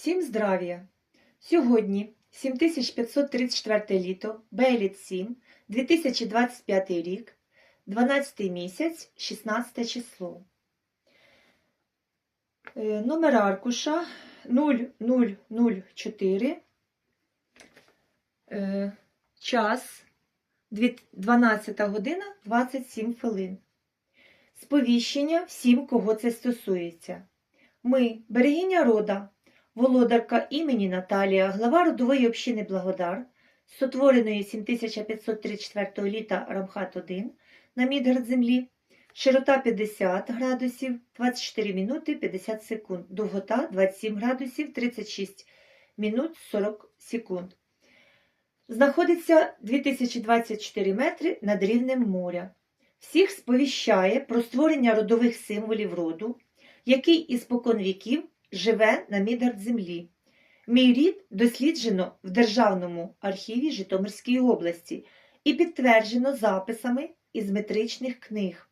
Всім здравія! Сьогодні 7534 літо, Бейліт 7, 2025 рік, 12 місяць, 16 число. Е, Номер аркуша 0004. Е, Час 12 година 27 хвилин. Сповіщення всім, кого це стосується. Ми, берегиня рода, володарка імені Наталія, глава родової общини Благодар, сотвореної 7534 літа Рамхат 1 на Мідгард землі, широта 50 градусів 24 минути 50 секунд, довгота 27 градусів 36 минут 40 секунд. Знаходиться 2024 метри над рівнем моря. Всіх сповіщає про створення родових символів роду, який із спокон віків живе на Мідард землі. Мій рід досліджено в Державному архіві Житомирської області і підтверджено записами із метричних книг.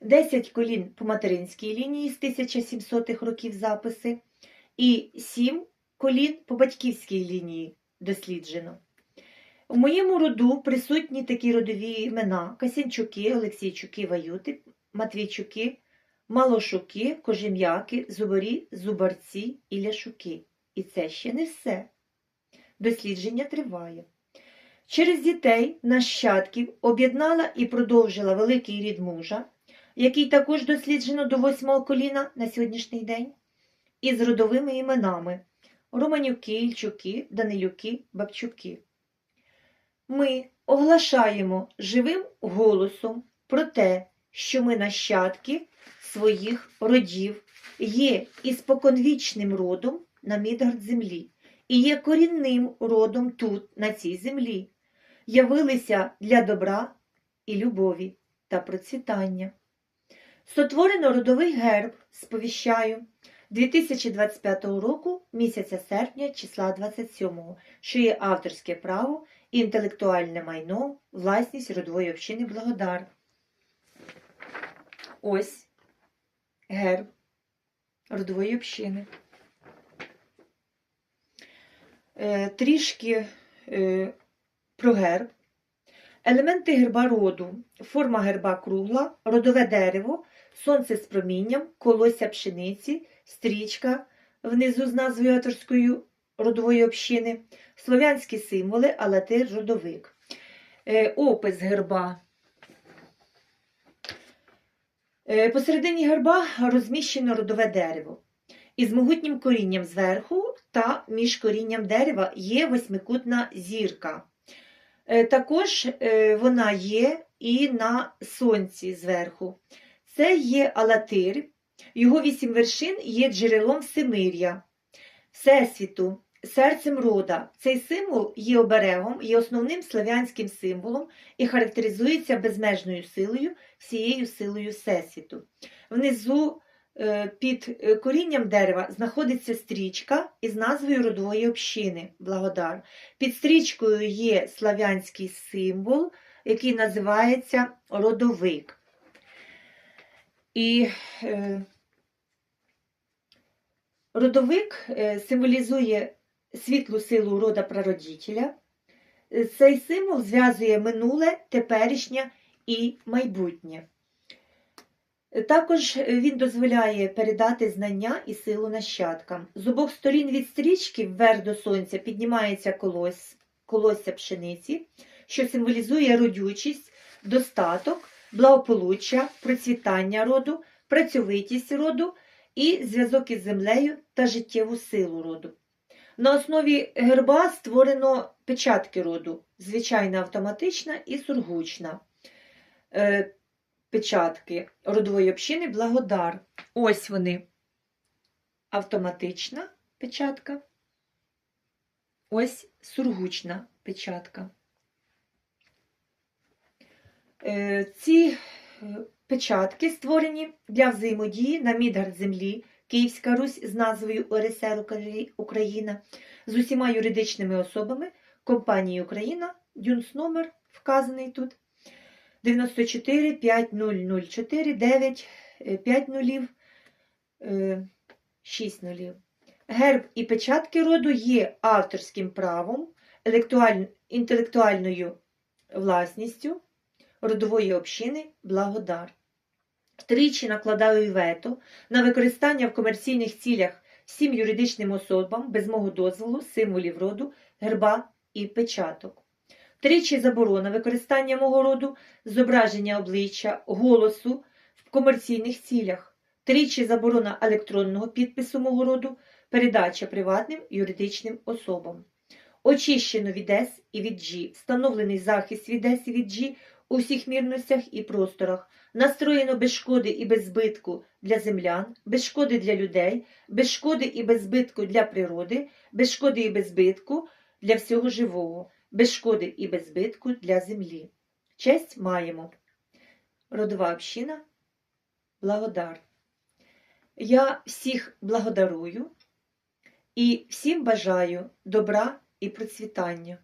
10 колін по материнській лінії з 1700-х років записи і 7 колін по батьківській лінії досліджено. У моєму роду присутні такі родові імена Касянчуки, Олексійчуки, Ваюти, Матвійчуки, Малошуки, Кожем'яки, Зубарі, Зубарці і Ляшуки. І це ще не все. Дослідження триває. Через дітей нащадків об'єднала і продовжила великий рід мужа, який також досліджено до восьмого коліна на сьогоднішній день, із родовими іменами Романюки, Ільчуки, Данилюки, Бабчуки. Ми оглашаємо живим голосом про те, що ми нащадки своїх родів, є і споконвічним родом на Мідгард землі, і є корінним родом тут, на цій землі, явилися для добра і любові та процвітання. Сотворено родовий герб, сповіщаю, 2025 року, місяця серпня, числа 27, що є авторське право інтелектуальне майно, власність родової общини Благодар. Ось герб родової общини. Е, Трішки е, про герб. Елементи герба роду. Форма герба кругла, родове дерево, сонце з промінням, колося пшениці, стрічка внизу з назвою авторської родової общини, слов'янські символи, алатир родовик. Е, Опис герба. Е, Посередині герба розміщено родове дерево. Із могутнім корінням зверху та між корінням дерева є восьмикутна зірка. Е, Також е, вона є і на сонці зверху. Це є Алатир, його вісім вершин є джерелом Всемир'я, Всесвіту, серцем рода. Цей символ є оберегом, є основним славянським символом і характеризується безмежною силою, всією силою Всесвіту. Внизу е, під е, корінням дерева знаходиться стрічка із назвою родової общини Благодар. Під стрічкою є славянський символ, який називається родовик. І е, родовик е, символізує світлу силу рода прародителя. Е, Цей символ зв'язує минуле, теперішнє і майбутнє. Також він дозволяє передати знання і силу нащадкам. З обох сторін від стрічки вверх до сонця піднімається колось, колосся пшениці, що символізує родючість, достаток, благополуччя, процвітання роду, працьовитість роду і зв'язок із землею та життєву силу роду. На основі герба створено печатки роду, звичайна автоматична і сургучна. Е, печатки родової общини Благодар. Ось вони. Автоматична печатка. Ось сургучна печатка. Е, Ці е, печатки створені для взаємодії на Мідгард землі Київська Русь з назвою Украї- Україна з усіма юридичними особами компанії Україна, дюнс номер вказаний тут 94 5004 9 5 нулів 6 нулів. Герб і печатки роду є авторським правом, інтелектуальною власністю родової общини Благодар. Тричі накладаю вето на використання в комерційних цілях всім юридичним особам без мого дозволу символів роду, герба і печаток. Тричі заборона використання мого роду, зображення обличчя, голосу в комерційних цілях. Тричі заборона електронного підпису мого роду, передача приватним юридичним особам. Очищено від С і від G, встановлений захист від С і від G у всіх мірностях і просторах, настроєно без шкоди і без збитку для землян, без шкоди для людей, без шкоди і без збитку для природи, без шкоди і без збитку для всього живого, без шкоди і без збитку для землі. Честь маємо. Родова община Благодар. Я всіх благодарую і всім бажаю добра і процвітання.